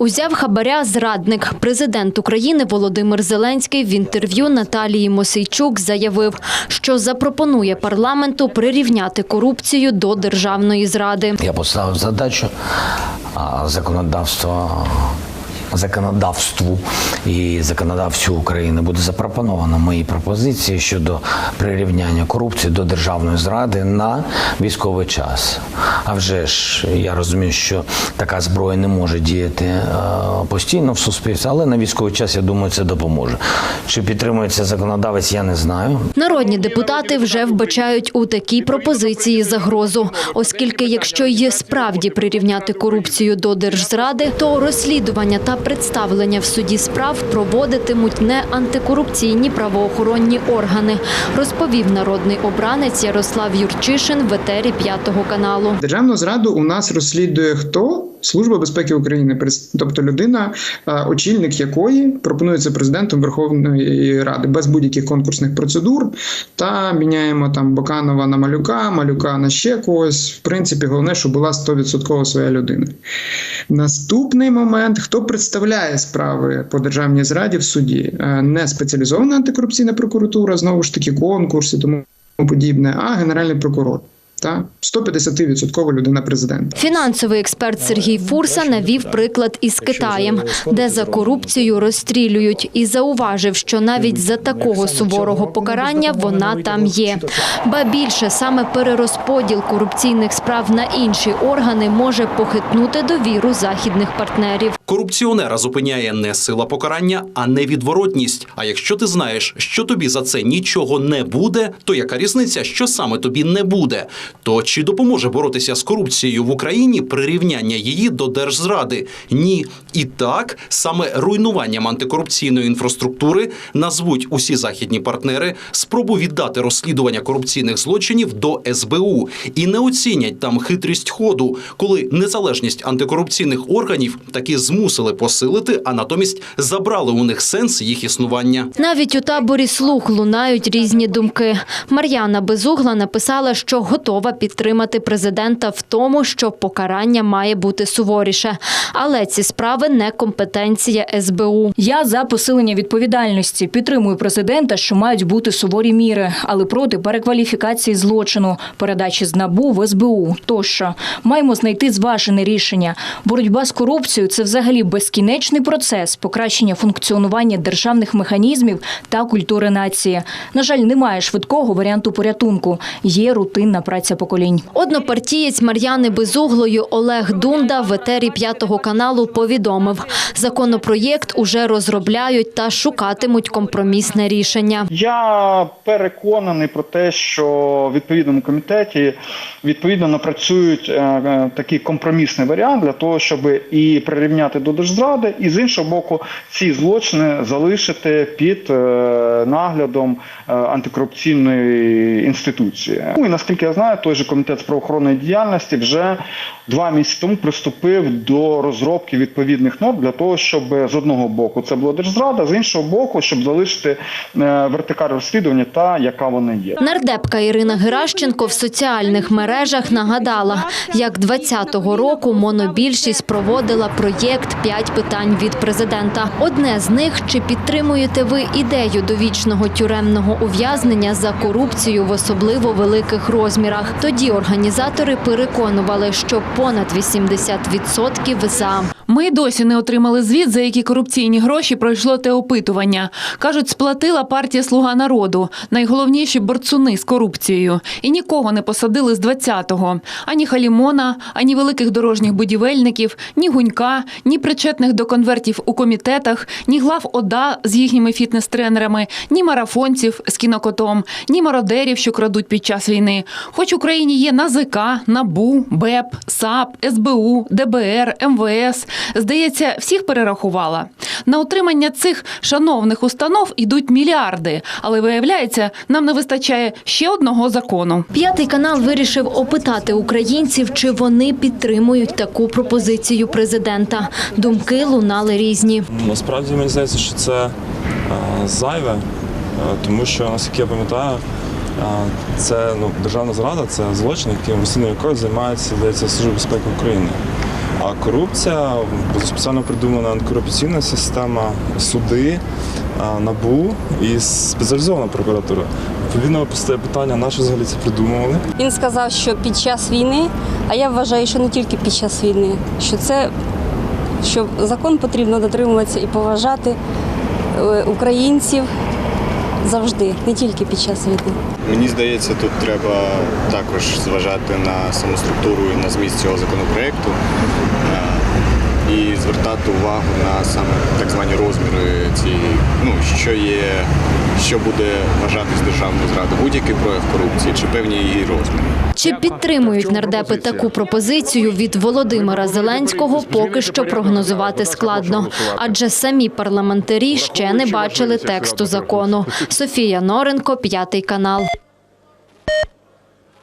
Узяв хабаря зрадник. Президент України Володимир Зеленський в інтерв'ю Наталії Мосейчук заявив, що запропонує парламенту прирівняти корупцію до державної зради. Я поставив задачу законодавства. Законодавству і законодавцю України буде запропоновано мої пропозиції щодо прирівняння корупції до державної зради на військовий час. А вже ж я розумію, що така зброя не може діяти е, постійно в суспільстві, але на військовий час я думаю, це допоможе. Чи підтримується законодавець, я не знаю. Народні депутати вже вбачають у такій пропозиції загрозу, оскільки якщо є справді прирівняти корупцію до держзради, то розслідування та представлення в суді справ проводитимуть не антикорупційні правоохоронні органи, розповів народний обранець Ярослав Юрчишин в етері п'ятого каналу. Державну зраду у нас розслідує хто? Служба безпеки України, тобто людина, е, очільник якої пропонується президентом Верховної Ради без будь-яких конкурсних процедур. Та міняємо там Боканова на малюка, малюка на ще когось. В принципі, головне, щоб була 100% своя людина. Наступний момент: хто представляє справи по державній зраді в суді? Е, Не спеціалізована антикорупційна прокуратура, знову ж таки, конкурс і тому подібне, а генеральний прокурор. Та 150% людина президента. Фінансовий експерт Сергій Фурса навів приклад із Китаєм, де за корупцію розстрілюють, і зауважив, що навіть за такого суворого покарання вона там є. Ба більше саме перерозподіл корупційних справ на інші органи може похитнути довіру західних партнерів. Корупціонера зупиняє не сила покарання, а невідворотність. А якщо ти знаєш, що тобі за це нічого не буде, то яка різниця, що саме тобі не буде? То чи допоможе боротися з корупцією в Україні прирівняння її до держзради? Ні. І так саме руйнуванням антикорупційної інфраструктури назвуть усі західні партнери спробу віддати розслідування корупційних злочинів до СБУ і не оцінять там хитрість ходу, коли незалежність антикорупційних органів таки змусили посилити, а натомість забрали у них сенс їх існування. Навіть у таборі слух лунають різні думки. Мар'яна Безугла написала, що готова підтримати президента в тому, що покарання має бути суворіше. Але ці справи не компетенція СБУ. Я за посилення відповідальності підтримую президента, що мають бути суворі міри, але проти перекваліфікації злочину, передачі з набу в СБУ тощо маємо знайти зважене рішення. Боротьба з корупцією це взагалі безкінечний процес покращення функціонування державних механізмів та культури нації. На жаль, немає швидкого варіанту порятунку. Є рутинна праця поколінь. Однопартієць Мар'яни Безуглою Олег Дунда в етері п'ятого каналу повідомив, законопроєкт уже розробляють та шукатимуть компромісне рішення. Я переконаний про те, що в відповідному комітеті відповідно напрацюють е, е, такий компромісний варіант для того, щоб і прирівняти до держзради, і з іншого боку, ці злочини залишити під е, наглядом антикорупційної інституції. Ну і наскільки я знаю, той же комітет з правоохоронної діяльності вже два місяці тому приступив до розробки відповідних норм для того, щоб з одного боку це була держзрада, з іншого боку, щоб залишити вертикаль розслідування та яка вона є. Нардепка Ірина Геращенко в соціальних мережах нагадала, як 20-го року монобільшість проводила проєкт «П'ять питань від президента. Одне з них чи підтримуєте ви ідею довічного тюремного ув'язнення за корупцію в особливо великих розмірах? Тоді організатори переконували, що понад 80% за. Ми досі не отримали звіт, за які корупційні гроші пройшло те опитування. Кажуть, сплатила партія Слуга народу, найголовніші борцуни з корупцією. І нікого не посадили з 20-го. Ані Халімона, ані великих дорожніх будівельників, ні гунька, ні причетних до конвертів у комітетах, ні глав ОДА з їхніми фітнес-тренерами, ні марафонців з кінокотом, ні мародерів, що крадуть під час війни. Хоч в Україні є НАЗК, НАБУ, БЕП, САП, СБУ, ДБР, МВС. Здається, всіх перерахувала. На утримання цих шановних установ йдуть мільярди, але виявляється, нам не вистачає ще одного закону. П'ятий канал вирішив опитати українців, чи вони підтримують таку пропозицію президента. Думки лунали різні. Насправді мені здається, що це е, зайве, е, тому що, наскільки я пам'ятаю, е, це ну, державна зрада, це злочин, яким розслідуванням якого займається здається, Служба безпеки України. А корупція спеціально придумана антикорупційна система, суди, НАБУ і спеціалізована прокуратура. Відповідно, постає питання, на що взагалі це придумували. Він сказав, що під час війни, а я вважаю, що не тільки під час війни, що це що закон потрібно дотримуватися і поважати е, українців завжди, не тільки під час війни. Мені здається, тут треба також зважати на саму структуру і на зміст цього законопроекту звертати увагу на саме так звані розміри цієї, ну що є, що буде вважатись державною зрадою, будь-який прояв корупції чи певні її розміри. Чи підтримують нардепи таку пропозицію від Володимира Зеленського, поки що прогнозувати складно, адже самі парламентарі ще не бачили тексту закону. Софія Норенко, п'ятий канал.